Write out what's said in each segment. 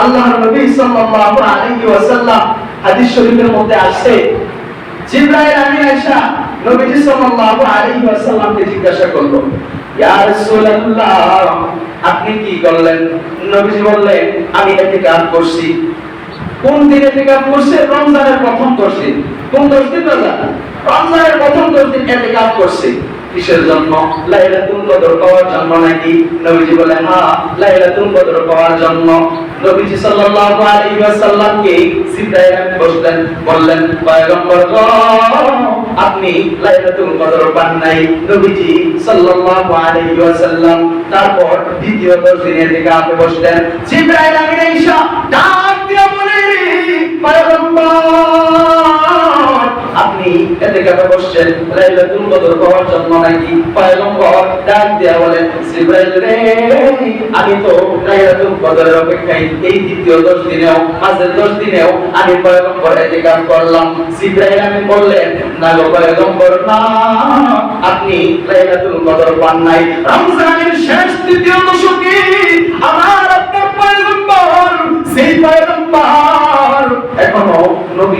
আল্লাহর নবী সাল্লাল্লাহু আলাইহি ওয়াসাল্লাম হাদিস শরীফের মধ্যে আসে আমিন আয়েশা নবীজি সাল্লাল্লাহু আলাইহি ওয়াসাল্লামকে জিজ্ঞাসা করল, ইয়া রাসূলুল্লাহ, আপনি কি করলেন? নবীজি বললেন, আমি ইতিকাফ করছি। কোন দিনে ইতিকাফ করছে? রমজানের প্রথম দশ দিন কোন দশ দিন রোজা রমজানের প্রথম দশ দিন ইতিকাফ করছে। কিসের জন্য? লাইলাতুল কদর পাওয়ার জন্য নাকি? নবীজি বলে হ্যাঁ লাইলাতুল কদর পাওয়ার জন্য। নবীজি সাল্লাল্লাহু আলাইহি ওয়াসাল্লামকে জিবরাইল বসলেন, বললেন, পয়গম্বর আপনি লাইলাতুল কদর পান নাই। নবীজি সাল্লাল্লাহু আলাইহি ওয়াসাল্লাম তারপর দ্বিতীয় দিনের দিকে আপনি বসলেন। জিব্রাইল আমিন ঈশা, ডাক দিয়ে বলেন পয়গম্বর! কাপে বসছেন লাইলাতুল কদর পাওয়ার জন্য নাকি? পয়গম্বর ডাক দিয়া বলেন, জিবরাইল রে, আমি তো লাইলাতুল কদরের অপেক্ষায় এই দ্বিতীয় দশ দিনেও, মাঝের দশ দিনেও আমি পয়গম্বর এতে কাপ করলাম। জিবরাইল আমি বললেন, না গো পয়গম্বর, না, আপনি লাইলাতুল কদর পান নাই। রমজানের শেষ তৃতীয় দশকে আমার আপনার পয়গম্বর, সেই পয়গম্বর এখনও আল্লাহু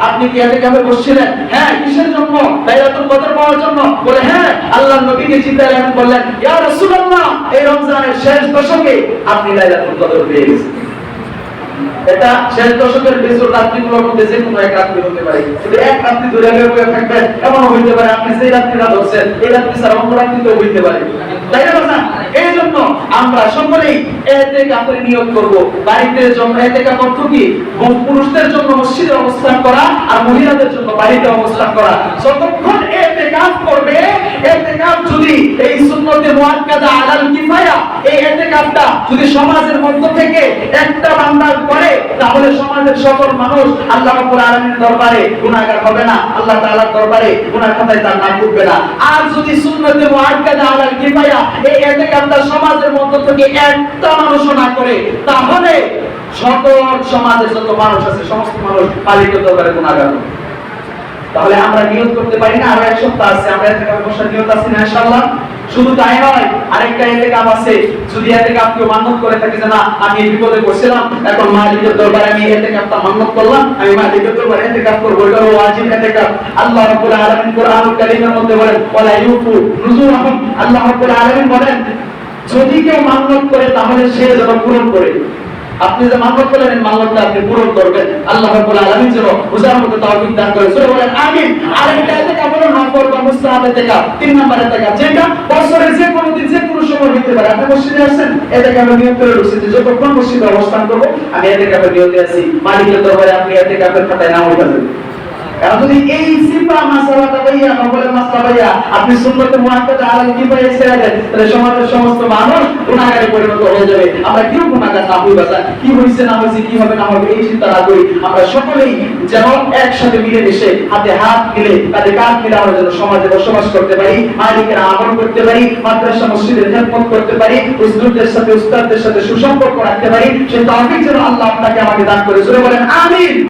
আপনি কি বসছিলেন? হ্যাঁ কিসের জন্য? পাওয়ার জন্য। বলে হ্যাঁ। আল্লাহর নবীকে জিবরাইল আমিন রাসূলুল্লাহ, এই রমজানের শেষ দশকে আপনি লাইলাতুল কদর পেয়ে গেছেন। এটা শেষ দশকের বেজুর রাত্রিগুলোর মধ্যে যে কোনো এক রাত্রি হতে পারে। যদি এক রাত্রি ধরে আগে বয়ে থাকবেন, এমনও হইতে পারে আপনি সেই রাত্রিটা ধরছেন, এই রাত্রি ছাড়া অন্য রাত্রিতেও হইতে পারে। তাই না? এই জন্য আমরা সকলেই এতে কাপড়ে নিয়োগ করব। বাড়িতে জন্য এতে পুরুষদের জন্য মসজিদে অবস্থান করা আর মহিলাদের জন্য বাড়িতে অবস্থান করা। যতক্ষণ এতে কাজ করবে, এতে কাজ যদি এই সুন্নতে আলাল কাজটা যদি সমাজের মধ্য থেকে একটা বান্দা করে, তাহলে সমাজের সকল মানুষ আল্লাহ রাব্বুল আলামিনের দরবারে গুনাহগার হবে না, আল্লাহ তাআলার দরবারে গুনাহ খাতায় তার নাম উঠবে না। আর যদি সুন্নতে মুআক্কাদা আলাল কিফায়া, এই এতে সমাজের মধ্য থেকে একটা মানুষও না করে, তাহলে সকল সমাজের যত মানুষ আছে, সমস্ত মানুষ মালিকের দরবারে গুনাহগার হবে। তাহলে আমরা নিয়ত করতে পারি না? আরও এক সপ্তাহ আছে, আমরা এতে কাপে বসার নিয়ত আছে না ইনশাআল্লাহ? শুধু তাই নয়, আরেকটা এতে কাপ আছে। যদি এতে কাপ কেউ মান্যত করে থাকে, যে না, আমি এই বিপদে পড়ছিলাম, এখন মালিকের দরবারে আমি এতে কাপটা মান্যত করলাম, আমি মালিকের দরবারে এতে কাপ করব। এটা হলো ওয়াজিব এতে কাপ আল্লাহ রাব্বুল আলামিন কোরআনুল কারীমের মধ্যে বলেন, ওয়ালা ইউফু নুজুরহুম। আল্লাহ রাব্বুল আলামিন বলেন, যদি কেউ মান্যত করে, তাহলে সে যেন পূরণ করে। আপনি যে মান্যত করলেন মান্যতটা আপনি পূরণ করবেন। আল্লাহ রাব্বুল আলামিন যেন বুঝার মতো তৌফিক দান করে সূরা বলেন আমিন আর মুস্তাহাব কাপ তিন নাম্বার দেখা, যেটা বছরে যে কোনো দিন, যে কোনো সময় হইতে পারে। আপনি মসজিদে আসছেন এতে কাপের নিয়ত করে যে যতক্ষণ মসজিদে অবস্থান করব, আমি এতে কাপের নিয়তে আছি মালিকের দরবারে আপনি এতে কাপের খাতায় নাম উঠাবেন কারণ যদি এই কি সমাজে বসবাস করতে পারি, মালিকের আমল করতে পারি, মাদ্রাসা, মসজিদের করতে পারি সাথে সাথে সুসম্পর্ক রাখতে পারি সেই তৌফিক যেন আল্লাহ আপনাকে আমাকে দান করে। বলেন, আমিন।